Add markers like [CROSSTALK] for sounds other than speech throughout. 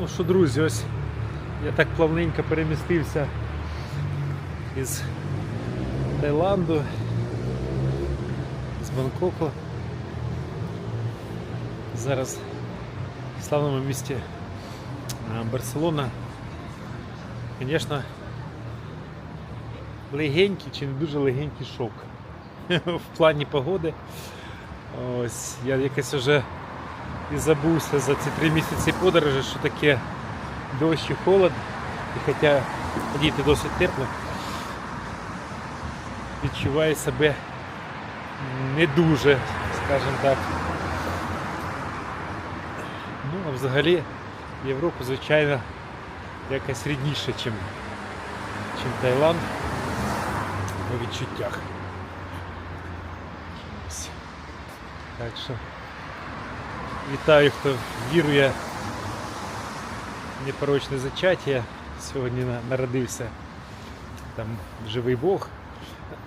Ну що, друзі, ось я так плавненько перемістився із Таїланду, з Бангкоку. Зараз в славному місті Барселона. Звісно, легенький чи не дуже легенький шок [LAUGHS] в плані погоди. Ось я якось вже і забувся за ці три місяці подорожі, що таке дощ і холод. І хоча діти досить тепло, відчуваю себе не дуже, скажімо так. Ну, а взагалі Європа, звичайно, якась рідніше, ніж Таїланд у відчуттях. Так що вітаю, хто вірує в непорочне зачаття. Сьогодні народився там живий Бог.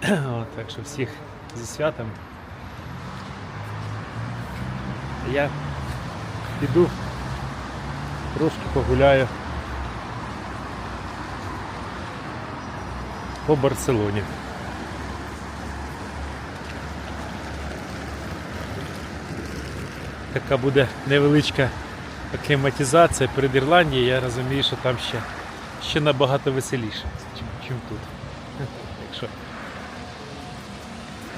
[CLEARS THROAT] От, так що всіх зі святом. Я піду трошки погуляю по Барселоні. Така буде невеличка акліматизація перед Ірландією. Я розумію, що там ще, ще набагато веселіше, чим тут. [LAUGHS]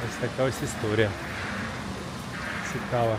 Так ось така ось історія. Цікава.